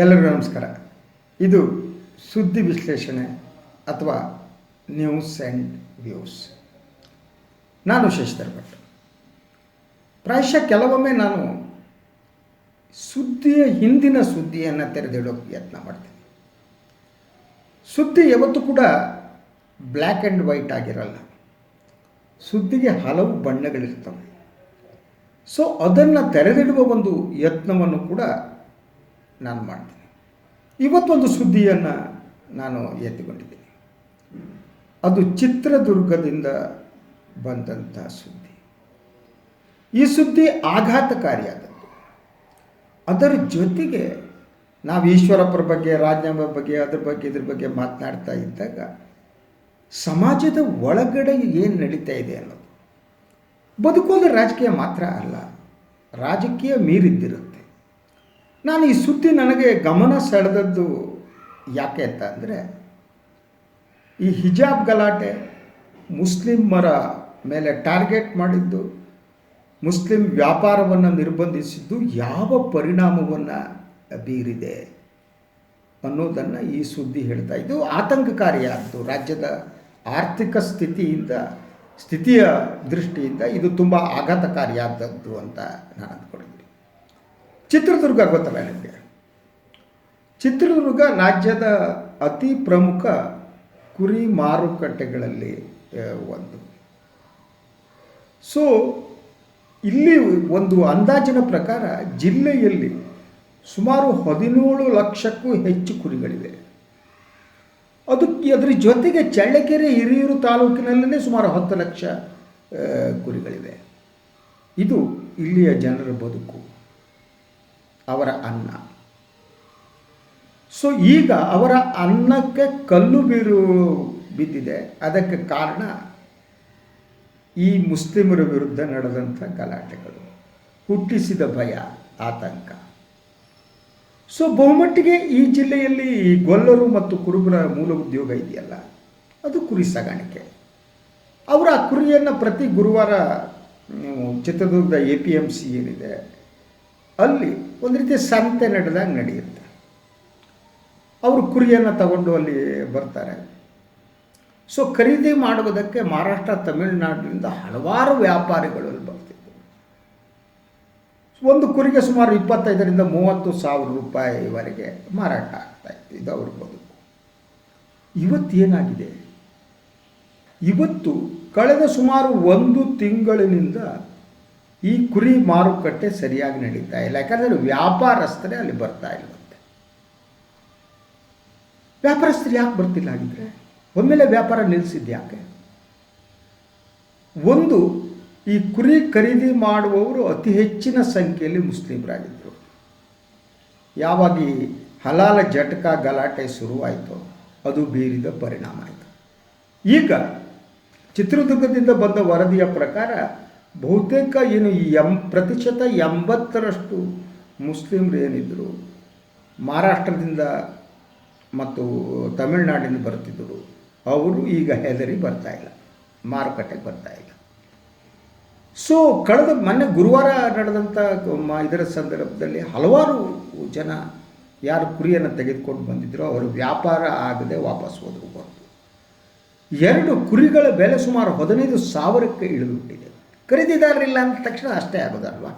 ಎಲ್ಲರಿಗೂ ನಮಸ್ಕಾರ. ಇದು ಸುದ್ದಿ ವಿಶ್ಲೇಷಣೆ ಅಥವಾ ನ್ಯೂಸ್ ಆ್ಯಂಡ್ ವ್ಯೂಸ್ ನಾನು ಶಶಿಧರ್ ಭಟ್ ಪ್ರಾಯಶಃ ಕೆಲವೊಮ್ಮೆ ನಾನು ಸುದ್ದಿಯ ಹಿಂದಿನ ಸುದ್ದಿಯನ್ನು ತೆರೆದಿಡೋ ಯತ್ನ ಮಾಡ್ತೀನಿ. ಸುದ್ದಿ ಯಾವತ್ತೂ ಕೂಡ ಬ್ಲ್ಯಾಕ್ ಆ್ಯಂಡ್ ವೈಟ್ ಆಗಿರಲ್ಲ. ಸುದ್ದಿಗೆ ಹಲವು ಬಣ್ಣಗಳಿರ್ತವೆ. ಸೊ ಅದನ್ನು ತೆರೆದಿಡುವ ಒಂದು ಯತ್ನವನ್ನು ಕೂಡ ನಾನು ಮಾಡ್ತೀನಿ. ಇವತ್ತೊಂದು ಸುದ್ದಿಯನ್ನು ನಾನು ಎತ್ತಿಕೊಂಡಿದ್ದೀನಿ. ಅದು ಚಿತ್ರದುರ್ಗದಿಂದ ಬಂದಂಥ ಸುದ್ದಿ. ಈ ಸುದ್ದಿ ಆಘಾತಕಾರಿಯಾದದ್ದು. ಅದರ ಜೊತೆಗೆ ನಾವು ಈಶ್ವರಪ್ಪರ ಬಗ್ಗೆ ರಾಜನಾಮ ಬಗ್ಗೆ, ಅದ್ರ ಬಗ್ಗೆ, ಇದ್ರ ಬಗ್ಗೆ ಮಾತನಾಡ್ತಾ ಇದ್ದಾಗ ಸಮಾಜದ ಒಳಗಡೆ ಏನು ನಡೀತಾ ಇದೆ ಅನ್ನೋದು. ಬದುಕೋದು ರಾಜಕೀಯ ಮಾತ್ರ ಅಲ್ಲ, ರಾಜಕೀಯ ಮೀರಿದ್ದಿರುತ್ತೆ. ನಾನು ಈ ಸುದ್ದಿ ನನಗೆ ಗಮನ ಸೆಳೆದದ್ದು ಯಾಕೆ ಅಂತ ಅಂದರೆ, ಈ ಹಿಜಾಬ್ ಗಲಾಟೆ ಮುಸ್ಲಿಮರ ಮೇಲೆ ಟಾರ್ಗೆಟ್ ಮಾಡಿದ್ದು, ಮುಸ್ಲಿಂ ವ್ಯಾಪಾರವನ್ನು ನಿರ್ಬಂಧಿಸಿದ್ದು ಯಾವ ಪರಿಣಾಮವನ್ನು ಬೀರಿದೆ ಅನ್ನೋದನ್ನು ಈ ಸುದ್ದಿ ಹೇಳ್ತಾ ಇದ್ದು, ಆತಂಕಕಾರಿಯಾದ್ದು. ರಾಜ್ಯದ ಆರ್ಥಿಕ ಸ್ಥಿತಿಯಿಂದ, ಸ್ಥಿತಿಯ ದೃಷ್ಟಿಯಿಂದ ಇದು ತುಂಬ ಆಘಾತಕಾರಿಯಾದದ್ದು ಅಂತ ನಾನು ಅಂದ್ಕೊಂಡಿದ್ದೀನಿ ಚಿತ್ರದುರ್ಗ ಗೊತ್ತಲ್ಲ ನಿಮಗೆ? ಚಿತ್ರದುರ್ಗ ರಾಜ್ಯದ ಅತಿ ಪ್ರಮುಖ ಕುರಿ ಮಾರುಕಟ್ಟೆಗಳಲ್ಲಿ ಒಂದು. ಸೊ ಇಲ್ಲಿ ಒಂದು ಅಂದಾಜಿನ ಪ್ರಕಾರ ಜಿಲ್ಲೆಯಲ್ಲಿ ಸುಮಾರು ಹದಿನೇಳು ಲಕ್ಷಕ್ಕೂ ಹೆಚ್ಚು ಕುರಿಗಳಿವೆ. ಅದಕ್ಕೆ ಅದರ ಜೊತೆಗೆ ಚಳ್ಳಕೆರೆ ಹಿರಿಯೂರು ತಾಲೂಕಿನಲ್ಲೇ ಸುಮಾರು ಹತ್ತು ಲಕ್ಷ ಕುರಿಗಳಿವೆ. ಇದು ಇಲ್ಲಿಯ ಜನರ ಬದುಕು. ಅವರ ಅನ್ನ. ಸೊ ಈಗ ಅವರ ಅನ್ನಕ್ಕೆ ಕಲ್ಲು ಬೀರು ಬಿದ್ದಿದೆ. ಅದಕ್ಕೆ ಕಾರಣ ಈ ಮುಸ್ಲಿಮರ ವಿರುದ್ಧ ನಡೆದಂಥ ಗಲಾಟೆಗಳು. ಹುಟ್ಟಿಸಿದ ಭಯ, ಆತಂಕ. ಸೊ ಬಹುಮಟ್ಟಿಗೆ ಈ ಜಿಲ್ಲೆಯಲ್ಲಿ ಗೊಲ್ಲರು ಮತ್ತು ಕುರುಬರ ಮೂಲ ಉದ್ಯೋಗ ಇದೆಯಲ್ಲ, ಅದು ಕುರಿ ಸಾಗಾಣಿಕೆ. ಅವರ ಆ ಕುರಿಯನ್ನು ಪ್ರತಿ ಗುರುವಾರ ಚಿತ್ರದುರ್ಗದ ಎ ಪಿ ಎಂ ಸಿ ಏನಿದೆ ಅಲ್ಲಿ ಒಂದು ರೀತಿ ಸಂತೆ ನಡೆದಾಗ ನಡೆಯುತ್ತೆ. ಅವರು ಕುರಿಯನ್ನು ತಗೊಂಡು ಅಲ್ಲಿ ಬರ್ತಾರೆ. ಸೊ ಖರೀದಿ ಮಾಡುವುದಕ್ಕೆ ಮಹಾರಾಷ್ಟ್ರ, ತಮಿಳುನಾಡಿನಿಂದ ಹಲವಾರು ವ್ಯಾಪಾರಿಗಳು ಅಲ್ಲಿ ಬರ್ತಿದ್ದರು ಒಂದು ಕುರಿಗೆ ಸುಮಾರು ಇಪ್ಪತ್ತೈದರಿಂದ ಮೂವತ್ತು ಸಾವಿರ ರೂಪಾಯಿವರೆಗೆ ಮಾರಾಟ ಆಗ್ತಾ ಇತ್ತು. ಇದು ಅವ್ರ ಬದುಕು ಇವತ್ತೇನಾಗಿದೆ ಇವತ್ತು ಕಳೆದ ಸುಮಾರು ಒಂದು ತಿಂಗಳಿನಿಂದ ಈ ಕುರಿ ಮಾರುಕಟ್ಟೆ ಸರಿಯಾಗಿ ನಡೀತಾ ಇಲ್ಲ. ಯಾಕಂದರೆ ವ್ಯಾಪಾರಸ್ಥರೇ ಅಲ್ಲಿ ಬರ್ತಾ ಇಲ್ಲವಂತೆ ವ್ಯಾಪಾರಸ್ಥರು ಯಾಕೆ ಬರ್ತಿಲ್ಲ ಆಗಿದ್ರೆ ಒಮ್ಮೆಲೆ ವ್ಯಾಪಾರ ನಿಲ್ಲಿಸಿದ್ದು ಯಾಕೆ? ಒಂದು, ಈ ಕುರಿ ಖರೀದಿ ಮಾಡುವವರು ಅತಿ ಹೆಚ್ಚಿನ ಸಂಖ್ಯೆಯಲ್ಲಿ ಮುಸ್ಲಿಮರಾಗಿದ್ದರು ಯಾವಾಗ ಈ ಹಲಾಲ ಜಟಕ ಗಲಾಟೆ ಶುರುವಾಯಿತು, ಅದು ಬೀರಿದ ಪರಿಣಾಮ ಆಯಿತು. ಈಗ ಚಿತ್ರದುರ್ಗದಿಂದ ಬಂದ ವರದಿಯ ಪ್ರಕಾರ ಬಹುತೇಕ ಏನು ಎಂ, ಪ್ರತಿಶತ ಎಂಬತ್ತರಷ್ಟು ಮುಸ್ಲಿಮ್ರು ಏನಿದ್ದರು ಮಹಾರಾಷ್ಟ್ರದಿಂದ ಮತ್ತು ತಮಿಳುನಾಡಿನ ಬರ್ತಿದ್ದರು ಅವರು ಈಗ ಹೆದರಿ ಬರ್ತಾ ಇಲ್ಲ, ಮಾರುಕಟ್ಟೆಗೆ ಇಲ್ಲ. ಸೊ ಕಳೆದ ಮೊನ್ನೆ ಗುರುವಾರ ನಡೆದಂಥ ಇದರ ಸಂದರ್ಭದಲ್ಲಿ ಹಲವಾರು ಜನ ಯಾರು ಕುರಿಯನ್ನು ತೆಗೆದುಕೊಂಡು ಬಂದಿದ್ದರೋ ಅವರು ವ್ಯಾಪಾರ ಆಗದೆ ವಾಪಸ್ ಹೋದರು ಎರಡು ಕುರಿಗಳ ಬೆಲೆ ಸುಮಾರು ಹದಿನೈದು ಸಾವಿರಕ್ಕೆ ಇಳಿದುಬಿಟ್ಟಿದೆ. ಖರೀದಿದಾರರಿಲ್ಲ ಅಂದ ತಕ್ಷಣ ಅಷ್ಟೇ ಆಗೋದಲ್ವಾ?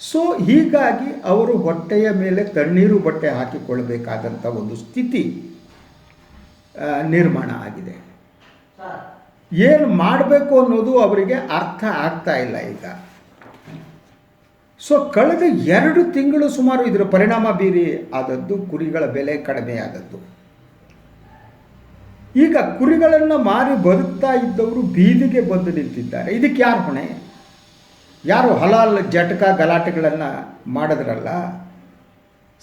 ಸೊ ಹೀಗಾಗಿ ಅವರು ಹೊಟ್ಟೆಯ ಮೇಲೆ ತಣ್ಣೀರು ಬಟ್ಟೆ ಹಾಕಿಕೊಳ್ಳಬೇಕಾದಂಥ ಒಂದು ಸ್ಥಿತಿ ನಿರ್ಮಾಣ ಆಗಿದೆ. ಏನು ಮಾಡಬೇಕು ಅನ್ನೋದು ಅವರಿಗೆ ಅರ್ಥ ಆಗ್ತಾ ಇಲ್ಲ ಈಗ. ಸೊ ಕಳೆದ ಎರಡು ತಿಂಗಳು ಸುಮಾರು ಇದರ ಪರಿಣಾಮ ಬೀರಿ ಆದದ್ದು ಕುರಿಗಳ ಬೆಲೆ ಕಡಿಮೆ ಆದದ್ದು ಈಗ ಕುರಿಗಳನ್ನು ಮಾರಿ ಬದುಕ್ತಾ ಇದ್ದವರು ಬೀದಿಗೆ ಬಂದು ನಿಂತಿದ್ದಾರೆ. ಇದಕ್ಕೆ ಯಾರು ಹೊಣೆ? ಯಾರು ಹಲಾಲ್ ಜಟಕ ಗಲಾಟೆಗಳನ್ನು ಮಾಡಿದ್ರಲ್ಲ?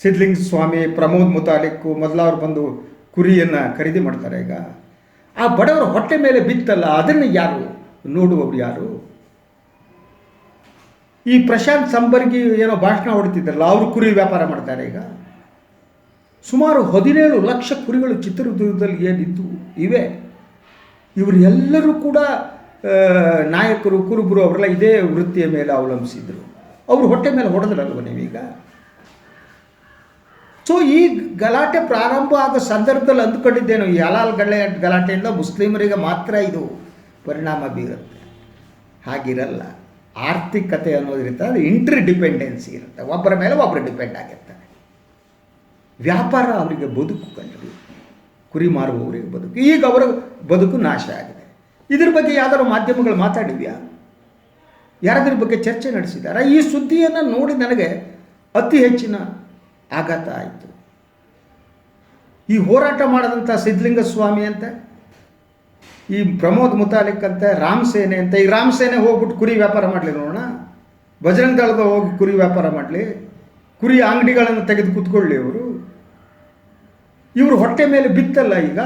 ಸಿದ್ಲಿಂಗ ಸ್ವಾಮಿ, ಪ್ರಮೋದ್ ಮುತಾಲಿಕ್ಕು ಮೊದಲವ್ರು ಬಂದು ಕುರಿಯನ್ನು ಖರೀದಿ ಮಾಡ್ತಾರೆ ಈಗ. ಆ ಬಡವರ ಹೊಟ್ಟೆ ಮೇಲೆ ಬಿತ್ತಲ್ಲ, ಅದನ್ನು ಯಾರು ನೋಡುವವರು ಯಾರು? ಈ ಪ್ರಶಾಂತ್ ಸಂಬರ್ಗಿ ಏನೋ ಭಾಷಣ ಹೊಡ್ತಿದ್ರಲ್ಲ ಅವರು ಕುರಿ ವ್ಯಾಪಾರ ಮಾಡ್ತಾರೆ ಈಗ. ಸುಮಾರು ಹದಿನೇಳು ಲಕ್ಷ ಕುರಿಗಳು ಚಿತ್ರದುರ್ಗದಲ್ಲಿ ಏನಿದ್ದು ಇವೆ. ಇವರೆಲ್ಲರೂ ಕೂಡ ನಾಯಕರು, ಕುರುಬರು ಅವರೆಲ್ಲ ಇದೇ ವೃತ್ತಿಯ ಮೇಲೆ ಅವಲಂಬಿಸಿದ್ರು. ಅವರು ಹೊಟ್ಟೆ ಮೇಲೆ ಹೊಡೆದ್ರಲ್ವ ನೀವೀಗ? ಸೊ ಈ ಗಲಾಟೆ ಪ್ರಾರಂಭ ಆಗೋ ಸಂದರ್ಭದಲ್ಲಿ ಅಂದ್ಕೊಂಡಿದ್ದೇನು, ಈ ಹಲಾಲ್ ಗಳೆ ಗಲಾಟೆಯಿಂದ ಮುಸ್ಲಿಮರಿಗೆ ಮಾತ್ರ ಇದು ಪರಿಣಾಮ ಬೀರುತ್ತೆ. ಹಾಗಿರಲ್ಲ. ಆರ್ಥಿಕತೆ ಅನ್ನೋದಿರುತ್ತೆ ಅದು ಇಂಟ್ರಿ ಡಿಪೆಂಡೆನ್ಸಿ ಇರುತ್ತೆ. ಒಬ್ಬರ ಮೇಲೆ ಒಬ್ಬರು ಡಿಪೆಂಡ್ ಆಗಿರ್ತಾರೆ. ವ್ಯಾಪಾರ ಅವರಿಗೆ ಬದುಕು ಕಂಡು ಕುರಿ ಮಾರುವವರಿಗೆ ಬದುಕು. ಈಗ ಅವರ ಬದುಕು ನಾಶ ಆಗಿದೆ. ಇದ್ರ ಬಗ್ಗೆ ಯಾವ್ದಾದ್ರು ಮಾಧ್ಯಮಗಳು ಮಾತಾಡಿವ್ಯಾ ಯಾರಾದ್ರ ಬಗ್ಗೆ ಚರ್ಚೆ ನಡೆಸಿದ್ದಾರೆ ಈ ಸುದ್ದಿಯನ್ನು ನೋಡಿ ನನಗೆ ಅತಿ ಹೆಚ್ಚಿನ ಆಘಾತ ಆಯಿತು. ಈ ಹೋರಾಟ ಮಾಡಿದಂಥ ಸಿದ್ಧಲಿಂಗ ಸ್ವಾಮಿ ಅಂತ, ಈ ಪ್ರಮೋದ್ ಮುತಾಲಿಕ್ ಅಂತ ರಾಮಸೇನೆ ಅಂತ, ಈ ರಾಮಸೇನೆ ಹೋಗ್ಬಿಟ್ಟು ಕುರಿ ವ್ಯಾಪಾರ ಮಾಡಲಿ ನೋಡೋಣ. ಬಜರಂಗ ದಳದ ಹೋಗಿ ಕುರಿ ವ್ಯಾಪಾರ ಮಾಡಲಿ. ಕುರಿ ಅಂಗಡಿಗಳನ್ನು ತೆಗೆದು ಕೂತ್ಕೊಳ್ಳಿ ಅವರು ಇವರು ಹೊಟ್ಟೆ ಮೇಲೆ ಬಿತ್ತಲ್ಲ ಈಗ?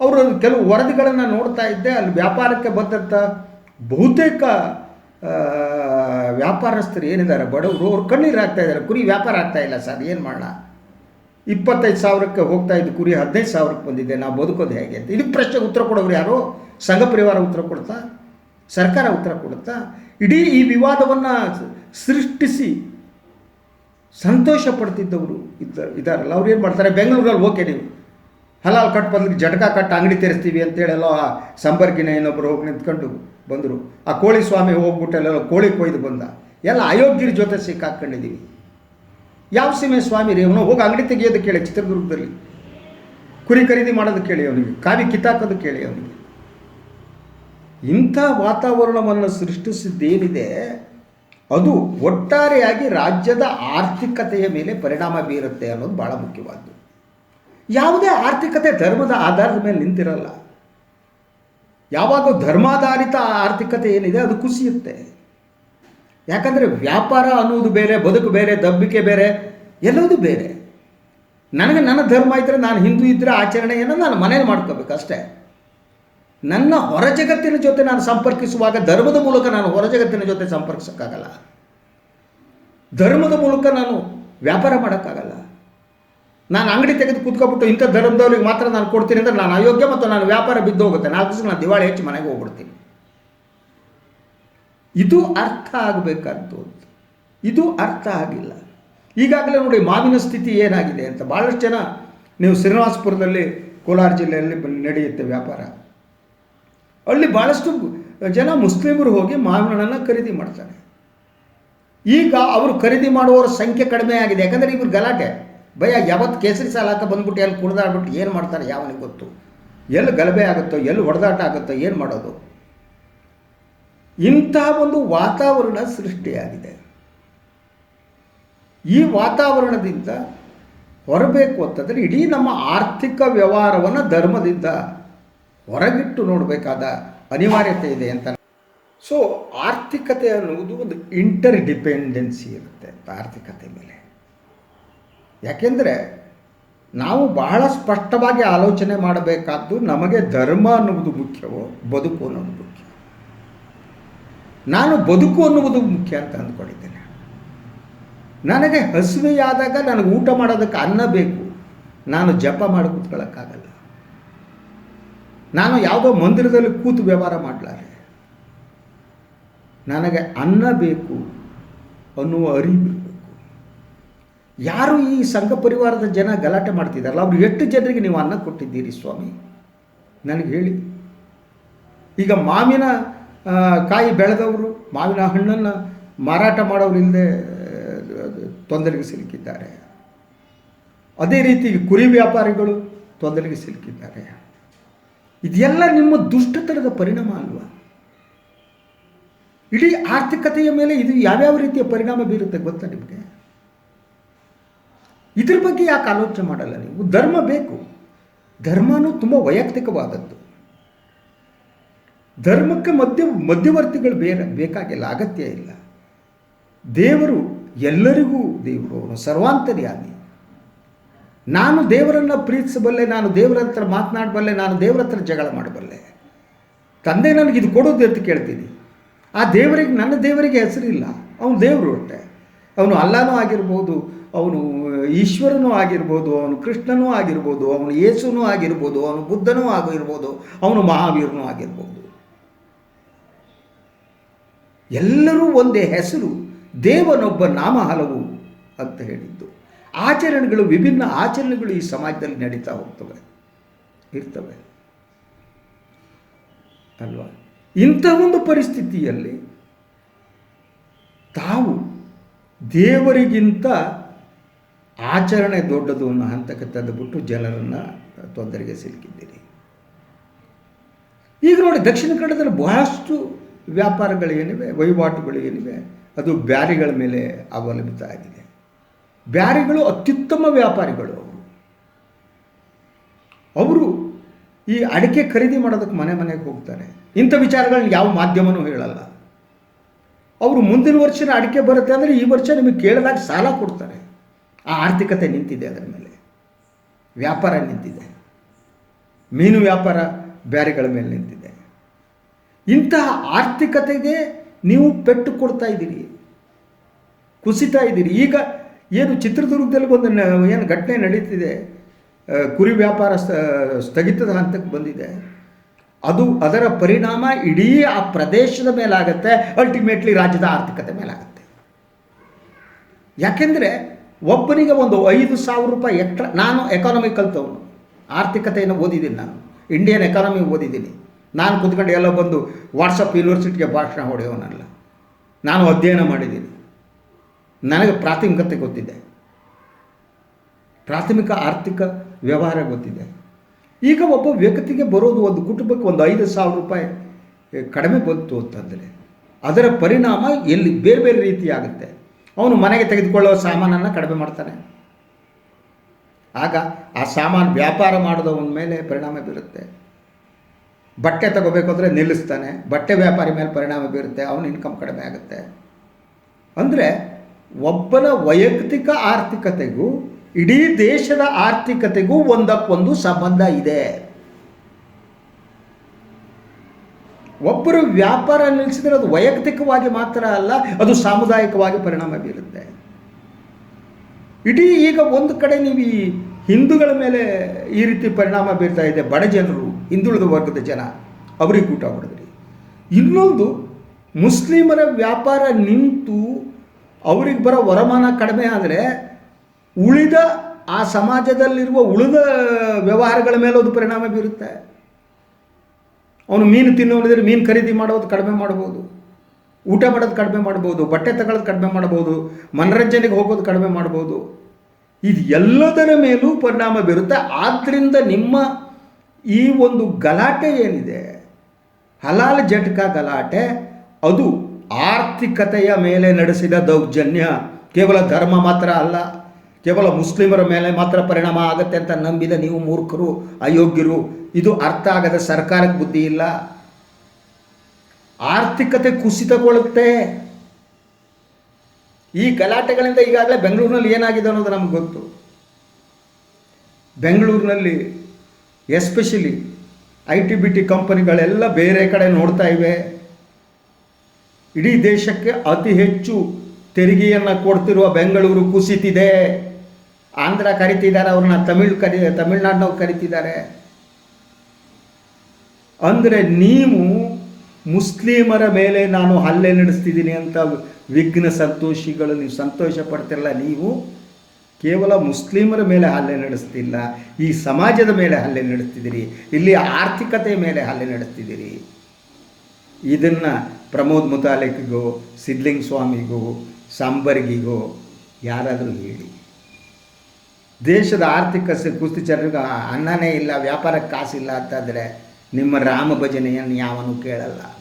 ಅವರು ಕೆಲವು ವರದಿಗಳನ್ನು ನೋಡ್ತಾ ಇದ್ದೆ, ಅಲ್ಲಿ ವ್ಯಾಪಾರಕ್ಕೆ ಬಂದಂಥ ಬಹುತೇಕ ವ್ಯಾಪಾರಸ್ಥರು ಏನಿದ್ದಾರೆ? ಬಡವರು, ಅವ್ರು ಕಣ್ಣೀರು ಹಾಕ್ತಾ ಇದ್ದಾರೆ. ಕುರಿ ವ್ಯಾಪಾರ ಆಗ್ತಾ ಇಲ್ಲ ಸರ್, ಏನು ಮಾಡೋಣ ಇಪ್ಪತ್ತೈದು ಸಾವಿರಕ್ಕೆ ಹೋಗ್ತಾ ಇದ್ದು ಕುರಿ ಹದಿನೈದು ಸಾವಿರಕ್ಕೆ ಬಂದಿದೆ, ನಾವು ಬದುಕೋದು ಹೇಗೆ ಅಂತ. ಇದಕ್ಕೆ ಪ್ರಶ್ನೆ ಉತ್ತರ ಕೊಡೋರು ಯಾರು? ಸಂಘ ಪರಿವಾರ ಉತ್ತರ ಕೊಡ್ತಾ ಸರ್ಕಾರ ಉತ್ತರ ಕೊಡುತ್ತಾ? ಇಡೀ ಈ ವಿವಾದವನ್ನು ಸೃಷ್ಟಿಸಿ ಸಂತೋಷ ಪಡ್ತಿದ್ದವರು ಇದ್ದ ಇದ್ದಾರಲ್ಲ ಅವ್ರು ಏನು ಮಾಡ್ತಾರೆ? ಬೆಂಗಳೂರಲ್ಲಿ ಓಕೆ ನೀವು. ಹಲಾಲ್ ಕಟ್ ಬದಲಿಗೆ ಜಟಕ ಕಟ್ ಅಂಗಡಿ ತೆರೆಸ್ತೀವಿ ಅಂತೇಳೆಲ್ಲ ಆ ಸಂಪರ್ಕಿನ ಇನ್ನೊಬ್ಬರು ಹೋಗಿ ನಿಂತ್ಕೊಂಡು ಬಂದರು. ಆ ಕೋಳಿ ಸ್ವಾಮಿ ಹೋಗ್ಬಿಟ್ಟೆಲ್ಲ ಕೋಳಿ ಕೊಯ್ದು ಬಂದ. ಎಲ್ಲ ಅಯೋಗ್ಯರ ಜೊತೆ ಸಿಕ್ಕಾಕೊಂಡಿದ್ದೀವಿ ಯಾವ ಸೀಮೆ ಸ್ವಾಮಿ ರೀ? ಅವನು ಹೋಗಿ ಅಂಗಡಿ ತೆಗೆಯೋದು ಕೇಳಿ, ಚಿತ್ರದುರ್ಗದಲ್ಲಿ. ಕುರಿ ಖರೀದಿ ಮಾಡೋದು ಕೇಳಿ ಅವನಿಗೆ, ಕಾವಿ ಕಿತ್ತಾಕೋದು ಕೇಳಿ ಅವನಿಗೆ. ಇಂಥ ವಾತಾವರಣವನ್ನು ಸೃಷ್ಟಿಸಿದ್ದೇನಿದೆ ಅದು ಒಟ್ಟಾರೆಯಾಗಿ ರಾಜ್ಯದ ಆರ್ಥಿಕತೆಯ ಮೇಲೆ ಪರಿಣಾಮ ಬೀರುತ್ತೆ ಅನ್ನೋದು ಭಾಳ ಮುಖ್ಯವಾದ್ದು. ಯಾವುದೇ ಆರ್ಥಿಕತೆ ಧರ್ಮದ ಆಧಾರದ ಮೇಲೆ ನಿಂತಿರಲ್ಲ. ಯಾವಾಗ ಧರ್ಮಾಧಾರಿತ ಆರ್ಥಿಕತೆ ಏನಿದೆ ಅದು ಕುಸಿಯುತ್ತೆ. ಯಾಕಂದರೆ ವ್ಯಾಪಾರ ಅನ್ನೋದು ಬೇರೆ, ಬದುಕು ಬೇರೆ ದಬ್ಬಿಕೆ ಬೇರೆ ಎಲ್ಲವೂ ಬೇರೆ. ನನಗೆ ನನ್ನ ಧರ್ಮ ಇದ್ದರೆ ನಾನು ಹಿಂದೂ ಇದ್ದರೆ ಆಚರಣೆಯನ್ನು ನಾನು ಮನೇಲಿ ಮಾಡ್ಕೋಬೇಕು ಅಷ್ಟೇ. ನನ್ನ ಹೊರ ಜಗತ್ತಿನ ಜೊತೆ ನಾನು ಸಂಪರ್ಕಿಸುವಾಗ ಧರ್ಮದ ಮೂಲಕ ನಾನು ಹೊರ ಜಗತ್ತಿನ ಜೊತೆ ಸಂಪರ್ಕಿಸೋಕ್ಕಾಗಲ್ಲ. ಧರ್ಮದ ಮೂಲಕ ನಾನು ವ್ಯಾಪಾರ ಮಾಡೋಕ್ಕಾಗಲ್ಲ. ನಾನು ಅಂಗಡಿ ತೆಗೆದು ಕೂತ್ಕೊಬಿಟ್ಟು ಇಂಥ ಧರ್ಮದವ್ರಿಗೆ ಮಾತ್ರ ನಾನು ಕೊಡ್ತೀನಿ ಅಂದರೆ ನಾನು ಅಯೋಗ್ಯ ಮತ್ತು ನಾನು ವ್ಯಾಪಾರ ಬಿದ್ದು ಹೋಗುತ್ತೆ. ನಾಲ್ಕು ದಿವಸ ನಾನು ದಿವಾಳಿ ಹೆಚ್ಚು ಮನೆಗೆ ಹೋಗ್ಬಿಡ್ತೀನಿ. ಇದು ಅರ್ಥ ಆಗಬೇಕಾದ್ದು ಇದು ಅರ್ಥ ಆಗಿಲ್ಲ. ಈಗಾಗಲೇ ನೋಡಿ ಮಾವಿನ ಸ್ಥಿತಿ ಏನಾಗಿದೆ ಅಂತ. ಭಾಳಷ್ಟು ಜನ ನೀವು ಶ್ರೀನಿವಾಸಪುರದಲ್ಲಿ ಕೋಲಾರ ಜಿಲ್ಲೆಯಲ್ಲಿ ನಡೆಯುತ್ತೆ ವ್ಯಾಪಾರ. ಅಲ್ಲಿ ಭಾಳಷ್ಟು ಜನ ಮುಸ್ಲಿಮರು ಹೋಗಿ ಮಾವಿನ ಖರೀದಿ ಮಾಡ್ತಾರೆ. ಈಗ ಅವರು ಖರೀದಿ ಮಾಡುವವರ ಸಂಖ್ಯೆ ಕಡಿಮೆ ಆಗಿದೆ. ಯಾಕಂದರೆ ಇವ್ರು ಗಲಾಟೆ. ಭಯ, ಯಾವತ್ತು ಕೇಸರಿ ಸಾಲ ಅಂತ ಬಂದ್ಬಿಟ್ಟು ಎಲ್ಲಿ ಕುಡ್ದಾಡ್ಬಿಟ್ಟು ಏನು ಮಾಡ್ತಾರೆ ಯಾವನಿಗೆ ಗೊತ್ತು. ಎಲ್ಲಿ ಗಲಭೆ ಆಗುತ್ತೋ, ಎಲ್ಲಿ ಹೊಡೆದಾಟ ಆಗುತ್ತೋ, ಏನು ಮಾಡೋದು? ಇಂಥ ಒಂದು ವಾತಾವರಣ ಸೃಷ್ಟಿಯಾಗಿದೆ. ಈ ವಾತಾವರಣದಿಂದ ಹೊರಬೇಕು ಅಂತಂದರೆ ಇಡೀ ನಮ್ಮ ಆರ್ಥಿಕ ವ್ಯವಹಾರವನ್ನು ಧರ್ಮದಿಂದ ಹೊರಗಿಟ್ಟು ನೋಡಬೇಕಾದ ಅನಿವಾರ್ಯತೆ ಇದೆ ಅಂತ ಸೊ ಆರ್ಥಿಕತೆ ಅನ್ನುವುದು ಒಂದು ಇಂಟರ್ ಡಿಪೆಂಡೆನ್ಸಿ ಇರುತ್ತೆ ಆರ್ಥಿಕತೆ ಮೇಲೆ. ಯಾಕೆಂದರೆ ನಾವು ಬಹಳ ಸ್ಪಷ್ಟವಾಗಿ ಆಲೋಚನೆ ಮಾಡಬೇಕಾದ್ದು ನಮಗೆ ಧರ್ಮ ಅನ್ನುವುದು ಮುಖ್ಯವೋ, ಬದುಕು ಅನ್ನೋದು ಮುಖ್ಯ. ನಾನು ಬದುಕು ಅನ್ನುವುದು ಮುಖ್ಯ ಅಂತ ಅಂದ್ಕೊಂಡಿದ್ದೇನೆ. ನನಗೆ ಹಸಿವೆಯಾದಾಗ ನನಗೆ ಊಟ ಮಾಡೋದಕ್ಕೆ ಅನ್ನ ಬೇಕು. ನಾನು ಜಪ ಮಾಡಿ ಕೂತ್ಕೊಳ್ಳೋಕ್ಕಾಗಲ್ಲ. ನಾನು ಯಾವುದೋ ಮಂದಿರದಲ್ಲಿ ಕೂತು ವ್ಯವಹಾರ ಮಾಡಲಾರೆ. ನನಗೆ ಅನ್ನ ಬೇಕು ಅನ್ನುವ ಅರಿವಿರಬೇಕು ಯಾರು ಈ ಸಂಘ ಪರಿವಾರದ ಜನ ಗಲಾಟೆ ಮಾಡ್ತಿದ್ದಾರಲ್ಲ, ಅವರು ಎಷ್ಟು ಜನರಿಗೆ ನೀವು ಅನ್ನ ಕೊಟ್ಟಿದ್ದೀರಿ ಸ್ವಾಮಿ? ನನಗೆ ಹೇಳಿ. ಈಗ ಮಾವಿನ ಕಾಯಿ ಬೆಳೆದವರು, ಮಾವಿನ ಹಣ್ಣನ್ನು ಮಾರಾಟ ಮಾಡೋರಿಲ್ಲದೆ ತೊಂದರೆಗೆ ಸಿಲುಕಿದ್ದಾರೆ. ಅದೇ ರೀತಿ ಕುರಿ ವ್ಯಾಪಾರಿಗಳು ತೊಂದರೆಗೆ ಸಿಲುಕಿದ್ದಾರೆ. ಇದೆಲ್ಲ ನಿಮ್ಮ ದುಷ್ಟತನದ ಪರಿಣಾಮ ಅಲ್ವಾ? ಇಡೀ ಆರ್ಥಿಕತೆಯ ಮೇಲೆ ಇದು ಯಾವ್ಯಾವ ರೀತಿಯ ಪರಿಣಾಮ ಬೀರುತ್ತೆ ಗೊತ್ತಾ ನಿಮಗೆ? ಇದ್ರ ಬಗ್ಗೆ ಯಾಕೆ ಆಲೋಚನೆ ಮಾಡಲ್ಲ ನೀವು? ಧರ್ಮ ಬೇಕು. ಧರ್ಮನೂ ತುಂಬ ವೈಯಕ್ತಿಕವಾದದ್ದು. ಧರ್ಮಕ್ಕೆ ಮಧ್ಯ, ಮಧ್ಯವರ್ತಿಗಳು ಬೇರೆ, ಬೇಕಾಗಿಲ್ಲ ಅಗತ್ಯ ಇಲ್ಲ. ದೇವರು ಎಲ್ಲರಿಗೂ ದೇವರು, ಅವನು ಸರ್ವಾಂತರ್ಯಾಮಿ. ನಾನು ದೇವರನ್ನು ಪ್ರೀತಿಸಬಲ್ಲೆ, ನಾನು ದೇವರ ಹತ್ರ ಮಾತನಾಡಬಲ್ಲೆ, ನಾನು ದೇವರ ಹತ್ರ ಜಗಳ ಮಾಡಬಲ್ಲೆ. ತಂದೆ ನನಗೆ ಇದು ಕೊಡೋದು ಅಂತ ಕೇಳ್ತೀನಿ. ಆ ದೇವರಿಗೆ, ನನ್ನ ದೇವರಿಗೆ ಹೆಸರಿಲ್ಲ. ಅವನು ದೇವರು ಅಷ್ಟೆ ಅವನು ಅಲ್ಲಾನೂ ಆಗಿರ್ಬೋದು, ಅವನು ಈಶ್ವರನೂ ಆಗಿರ್ಬೋದು, ಅವನು ಕೃಷ್ಣನೂ ಆಗಿರ್ಬೋದು, ಅವನು ಯೇಸುನೂ ಆಗಿರ್ಬೋದು, ಅವನು ಬುದ್ಧನೂ ಆಗಿರ್ಬೋದು, ಅವನು ಮಹಾವೀರನೂ ಆಗಿರ್ಬೋದು. ಎಲ್ಲರೂ ಒಂದೇ ಹೆಸರು, ದೇವನೊಬ್ಬ ನಾಮ ಹಲವು ಅಂತ ಹೇಳಿದ್ದು. ಆಚರಣೆಗಳು, ವಿಭಿನ್ನ ಆಚರಣೆಗಳು ಈ ಸಮಾಜದಲ್ಲಿ ನಡೀತಾ ಹೋಗ್ತವೆ, ಇರ್ತವೆ. ಅಲ್ವಾ? ಇಂಥ ಒಂದು ಪರಿಸ್ಥಿತಿಯಲ್ಲಿ ತಾವು ದೇವರಿಗಿಂತ ಆಚರಣೆ ದೊಡ್ಡದು ಅನ್ನೋ ಹಂತಕ್ಕೆ ತಂದುಬಿಟ್ಟು ಜನರನ್ನು ತೊಂದರೆಗೆ ಸಿಲುಕಿದ್ದೀರಿ. ಈಗ ನೋಡಿ, ದಕ್ಷಿಣ ಕನ್ನಡದಲ್ಲಿ ಬಹಳಷ್ಟು ವ್ಯಾಪಾರಗಳು ಏನಿವೆ ವಹಿವಾಟುಗಳು ಏನಿವೆ ಅದು ಬ್ಯಾರಿಗಳ ಮೇಲೆ ಅವಲಂಬಿತ ಆಗಿದೆ. ಬ್ಯಾರಿಗಳು ಅತ್ಯುತ್ತಮ ವ್ಯಾಪಾರಿಗಳು. ಅವರು ಈ ಅಡಿಕೆ ಖರೀದಿ ಮಾಡೋದಕ್ಕೆ ಮನೆ ಮನೆಗೆ ಹೋಗ್ತಾರೆ. ಇಂಥ ವಿಚಾರಗಳನ್ನ ಯಾವ ಮಾಧ್ಯಮನೂ ಹೇಳಲ್ಲ. ಅವರು ಮುಂದಿನ ವರ್ಷ ಅಡಿಕೆ ಬರುತ್ತೆ ಅಂದರೆ ಈ ವರ್ಷ ನಿಮಗೆ ಕೇಳಿದಾಗ ಸಾಲ ಕೊಡ್ತಾರೆ. ಆ ಆರ್ಥಿಕತೆ ನಿಂತಿದೆ ಅದರ ಮೇಲೆ. ವ್ಯಾಪಾರ ನಿಂತಿದೆ. ಮೀನು ವ್ಯಾಪಾರ ಬ್ಯಾರಿಗಳ ಮೇಲೆ ನಿಂತಿದೆ. ಇಂತಹ ಆರ್ಥಿಕತೆಗೆ ನೀವು ಪೆಟ್ಟು ಕೊಡ್ತಾ ಇದ್ದೀರಿ. ಕುಸಿತಾ ಇದ್ದೀರಿ. ಈಗ ಏನು ಚಿತ್ರದುರ್ಗದಲ್ಲಿ ಒಂದು ಏನು ಘಟನೆ ನಡೀತಿದೆ ಕುರಿ ವ್ಯಾಪಾರ ಸ್ಥ- ಸ್ಥಗಿತದ ಹಂತಕ್ಕೆ ಬಂದಿದೆ. ಅದು ಅದರ ಪರಿಣಾಮ ಇಡೀ ಆ ಪ್ರದೇಶದ ಮೇಲಾಗತ್ತೆ ಅಲ್ಟಿಮೇಟ್ಲಿ ರಾಜ್ಯದ ಆರ್ಥಿಕತೆ ಮೇಲಾಗತ್ತೆ. ಯಾಕೆಂದರೆ ಒಬ್ಬನಿಗೆ ಒಂದು ಐದು ಸಾವಿರ ರೂಪಾಯಿ ಎಕ್ಟ್ರಾ ನಾನು ಎಕಾನಮಿ ಕಲ್ತವನು ಆರ್ಥಿಕತೆಯನ್ನು ಓದಿದ್ದೀನಿ ನಾನು ಇಂಡಿಯನ್ ಎಕಾನಮಿ ಓದಿದ್ದೀನಿ. ನಾನು ಕುತ್ಕೊಂಡು ಎಲ್ಲ ಬಂದು ವಾಟ್ಸಪ್ ಯೂನಿವರ್ಸಿಟಿಗೆ ಭಾಷಣ ಹೊಡೆಯೋನಲ್ಲ. ನಾನು ಅಧ್ಯಯನ ಮಾಡಿದ್ದೀನಿ. ನನಗೆ ಪ್ರಾಥಮಿಕತೆ ಗೊತ್ತಿದೆ. ಪ್ರಾಥಮಿಕ ಆರ್ಥಿಕ ವ್ಯವಹಾರ ಗೊತ್ತಿದೆ. ಈಗ ಒಬ್ಬ ವ್ಯಕ್ತಿಗೆ ಬರೋದು ಒಂದು ಕುಟುಂಬಕ್ಕೆ ಒಂದು ಐದು ಸಾವಿರ ರೂಪಾಯಿ ಕಡಿಮೆ ಬಂತು ಅಂತಂದರೆ ಅದರ ಪರಿಣಾಮ ಎಲ್ಲಿ ಬೇರೆ ಬೇರೆ ರೀತಿ ಆಗುತ್ತೆ ಅವನು ಮನೆಗೆ ತೆಗೆದುಕೊಳ್ಳೋ ಸಾಮಾನನ್ನು ಕಡಿಮೆ ಮಾಡ್ತಾನೆ. ಆಗ ಆ ಸಾಮಾನು ವ್ಯಾಪಾರ ಮಾಡೋದವನ ಮೇಲೆ ಪರಿಣಾಮ ಬೀರುತ್ತೆ. ಬಟ್ಟೆ ತಗೋಬೇಕು ಅಂದರೆ ನಿಲ್ಲಿಸ್ತಾನೆ. ಬಟ್ಟೆ ವ್ಯಾಪಾರಿ ಮೇಲೆ ಪರಿಣಾಮ ಬೀರುತ್ತೆ. ಅವನ ಇನ್ಕಮ್ ಕಡಿಮೆ ಆಗುತ್ತೆ. ಅಂದರೆ ಒಬ್ಬನ ವೈಯಕ್ತಿಕ ಆರ್ಥಿಕತೆಗೂ, ಇಡೀ ದೇಶದ ಆರ್ಥಿಕತೆಗೂ ಒಂದಕ್ಕೊಂದು ಸಂಬಂಧ ಇದೆ. ಒಬ್ಬರು ವ್ಯಾಪಾರ ನಿಲ್ಲಿಸಿದರೆ ಅದು ವೈಯಕ್ತಿಕವಾಗಿ ಮಾತ್ರ ಅಲ್ಲ, ಅದು ಸಾಮುದಾಯಿಕವಾಗಿ ಪರಿಣಾಮ ಬೀರುತ್ತೆ. ಇಡೀ ಈಗ ಒಂದು ಕಡೆ ನೀವು ಈ ಹಿಂದೂಗಳ ಮೇಲೆ ಈ ರೀತಿ ಪರಿಣಾಮ ಬೀರ್ತಾ ಇದೆ, ಬಡ ಜನರು, ಹಿಂದುಳಿದ ವರ್ಗದ ಜನ, ಅವರಿಗೆ ಊಟ ಹೊಡೆದ್ರಿ ಇನ್ನೊಂದು, ಮುಸ್ಲಿಮರ ವ್ಯಾಪಾರ ನಿಂತು ಅವ್ರಿಗೆ ಬರೋ ವರಮಾನ ಕಡಿಮೆ ಆದರೆ ಉಳಿದ ಆ ಸಮಾಜದಲ್ಲಿರುವ ಉಳಿದ ವ್ಯವಹಾರಗಳ ಮೇಲೆ ಅದು ಪರಿಣಾಮ ಬೀರುತ್ತೆ. ಅವನು ಮೀನು ತಿನ್ನೋದಿದ್ರೆ ಮೀನು ಖರೀದಿ ಮಾಡೋದು ಕಡಿಮೆ ಮಾಡ್ಬೋದು. ಊಟ ಮಾಡೋದು ಕಡಿಮೆ ಮಾಡ್ಬೋದು. ಬಟ್ಟೆ ತಗೊಳ್ಳೋದು ಕಡಿಮೆ ಮಾಡ್ಬೋದು. ಮನರಂಜನೆಗೆ ಹೋಗೋದು ಕಡಿಮೆ ಮಾಡ್ಬೋದು. ಇದು ಎಲ್ಲದರ ಮೇಲೂ ಪರಿಣಾಮ ಬೀರುತ್ತೆ. ಆದ್ದರಿಂದ ನಿಮ್ಮ ಈ ಒಂದು ಗಲಾಟೆ ಏನಿದೆ? ಹಲಾಲ್ ಜಟ್ಕ ಗಲಾಟೆ. ಅದು ಆರ್ಥಿಕತೆಯ ಮೇಲೆ ನಡೆಸಿದ ದೌರ್ಜನ್ಯ ಕೇವಲ ಧರ್ಮ ಮಾತ್ರ ಅಲ್ಲ, ಕೇವಲ ಮುಸ್ಲಿಮರ ಮೇಲೆ ಮಾತ್ರ ಪರಿಣಾಮ ಆಗುತ್ತೆ ಅಂತ ನಂಬಿದ ನೀವು ಮೂರ್ಖರು, ಅಯೋಗ್ಯರು, ಇದು ಅರ್ಥ ಆಗದ ಸರ್ಕಾರಕ್ಕೆ ಬುದ್ಧಿ ಇಲ್ಲ. ಆರ್ಥಿಕತೆ ಕುಸಿತಗೊಳ್ಳುತ್ತೆ. ಈ ಗಲಾಟೆಗಳಿಂದ ಈಗಾಗಲೇ ಬೆಂಗಳೂರಿನಲ್ಲಿ ಏನಾಗಿದೆ ಅನ್ನೋದು ನಮ್ಗೆ ಗೊತ್ತು. ಬೆಂಗಳೂರಿನಲ್ಲಿ especially I T B T ಕಂಪನಿಗಳೆಲ್ಲ ಬೇರೆ ಕಡೆ ನೋಡ್ತಾ ಇವೆ. ಇಡೀ ದೇಶಕ್ಕೆ ಅತಿ ಹೆಚ್ಚು ತೆರಿಗೆಯನ್ನು ಕೊಡ್ತಿರುವ ಬೆಂಗಳೂರು ಕುಸಿತಿದೆ. ಆಂಧ್ರ ಕರಿತಿದ್ದಾರೆ ಅವ್ರನ್ನ, ತಮಿಳು ಕರಿ, ತಮಿಳ್ನಾಡಿನವ್ರು ಕರಿತಿದ್ದಾರೆ. ಅಂದರೆ ನೀವು ಮುಸ್ಲಿಮರ ಮೇಲೆ ನಾನು ಹಲ್ಲೆ ನಡೆಸ್ತಿದ್ದೀನಿ ಅಂತ ವಿಘ್ನ ಸಂತೋಷಿಗಳು ನೀವು ಸಂತೋಷ ಪಡ್ತಿರಲ್ಲ, ನೀವು ಕೇವಲ ಮುಸ್ಲಿಮರ ಮೇಲೆ ಹಲ್ಲೆ ನಡೆಸ್ತಿಲ್ಲ, ಈ ಸಮಾಜದ ಮೇಲೆ ಹಲ್ಲೆ ನಡೆಸ್ತಿದ್ದೀರಿ, ಇಲ್ಲಿ ಆರ್ಥಿಕತೆ ಮೇಲೆ ಹಲ್ಲೆ ನಡೆಸ್ತಿದ್ದೀರಿ. ಇದನ್ನು ಪ್ರಮೋದ್ ಮುತಾಲಿಕ್ಗೋ, ಸಿದ್ಲಿಂಗ್ ಸ್ವಾಮಿಗೋ, ಸಾಂಬರ್ಗಿಗೋ ಯಾರಾದರೂ ಹೇಳಿ. ದೇಶದ ಆರ್ಥಿಕ ಕುಸ್ತಿಚರರಿಗೆ ಅನ್ನನೇ ಇಲ್ಲ, ವ್ಯಾಪಾರಕ್ಕೆ ಕಾಸಿಲ್ಲ ಅಂತಂದರೆ ನಿಮ್ಮ ರಾಮ ಭಜನೆಯನ್ನು ಯಾವನು ಕೇಳಲ್ಲ.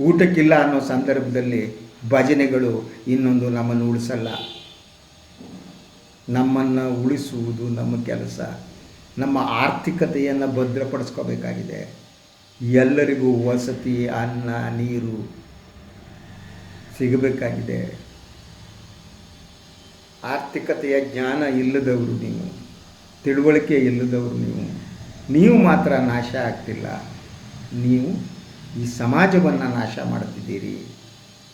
ಊಟಕ್ಕಿಲ್ಲ ಅನ್ನೋ ಸಂದರ್ಭದಲ್ಲಿ ಭಜನೆಗಳು ಇನ್ನೊಂದು ನಮ್ಮನ್ನು ಉಳಿಸಲ್ಲ. ನಮ್ಮನ್ನು ಉಳಿಸುವುದು ನಮ್ಮ ಕೆಲಸ. ನಮ್ಮ ಆರ್ಥಿಕತೆಯನ್ನು ಭದ್ರಪಡಿಸ್ಕೋಬೇಕಾಗಿದೆ. ಎಲ್ಲರಿಗೂ ವಸತಿ, ಅನ್ನ, ನೀರು ಸಿಗಬೇಕಾಗಿದೆ. ಆರ್ಥಿಕತೆಯ ಜ್ಞಾನ ಇಲ್ಲದವರು ನೀವು, ತಿಳುವಳಿಕೆ ಇಲ್ಲದವರು ನೀವು ನೀವು ಮಾತ್ರ ನಾಶ ಆಗ್ತಿಲ್ಲ. ನೀವು ಈ ಸಮಾಜವನ್ನು ನಾಶ ಮಾಡುತ್ತಿದ್ದೀರಿ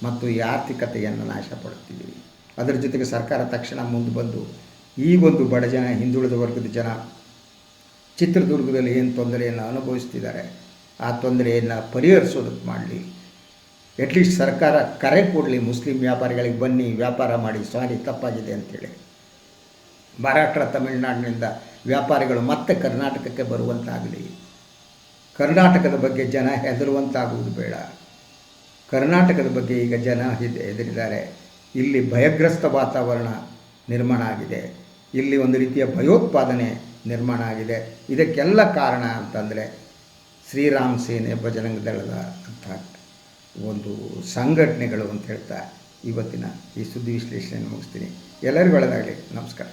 ಮತ್ತು ಈ ಆರ್ಥಿಕತೆಯನ್ನು ನಾಶ ಪಡುತ್ತಿದ್ದೀರಿ. ಅದರ ಜೊತೆಗೆ ಸರ್ಕಾರ ತಕ್ಷಣ ಮುಂದೆ ಬಂದು ಈ ಒಂದು ಬಡ ಜನ, ಹಿಂದುಳಿದ ವರ್ಗದ ಜನ ಚಿತ್ರದುರ್ಗದಲ್ಲಿ ಏನು ತೊಂದರೆಯನ್ನು ಅನುಭವಿಸ್ತಿದ್ದಾರೆ. ಆ ತೊಂದರೆಯನ್ನು ಪರಿಹರಿಸೋದಕ್ಕೆ ಮಾಡಲಿ. ಅಟ್ಲೀಸ್ಟ್ ಸರ್ಕಾರ ಕರೆ ಕೊಡಲಿ ಮುಸ್ಲಿಂ ವ್ಯಾಪಾರಿಗಳಿಗೆ ಬನ್ನಿ, ವ್ಯಾಪಾರ ಮಾಡಿ ಸಾರಿ ತಪ್ಪಾಗಿದೆ ಅಂತೇಳಿ. ಮಹಾರಾಷ್ಟ್ರ, ತಮಿಳುನಾಡಿನಿಂದ ವ್ಯಾಪಾರಿಗಳು ಮತ್ತೆ ಕರ್ನಾಟಕಕ್ಕೆ ಬರುವಂತಾಗಲಿ. ಕರ್ನಾಟಕದ ಬಗ್ಗೆ ಜನ ಹೆದರುವಂತಾಗುವುದು ಬೇಡ. ಕರ್ನಾಟಕದ ಬಗ್ಗೆ ಈಗ ಜನ ಹೆದ್- ಹೆದರಿದ್ದಾರೆ. ಇಲ್ಲಿ ಭಯಗ್ರಸ್ತ ವಾತಾವರಣ ನಿರ್ಮಾಣ ಆಗಿದೆ. ಇಲ್ಲಿ ಒಂದು ರೀತಿಯ ಭಯೋತ್ಪಾದನೆ ನಿರ್ಮಾಣ ಆಗಿದೆ. ಇದಕ್ಕೆಲ್ಲ ಕಾರಣ ಅಂತಂದರೆ ಶ್ರೀರಾಮ್ ಸೇನೆ ಬಜರಂಗ ದಳದ ಅಂತ ಒಂದು ಸಂಘಟನೆಗಳು ಅಂತ ಹೇಳ್ತಾ ಇವತ್ತಿನ ಈ ಸುದ್ದಿ ವಿಶ್ಲೇಷಣೆಯನ್ನು ಮುಗಿಸ್ತೀನಿ. ಎಲ್ಲರಿಗೂ ಒಳ್ಳೆಯದಾಗಲಿ ನಮಸ್ಕಾರ.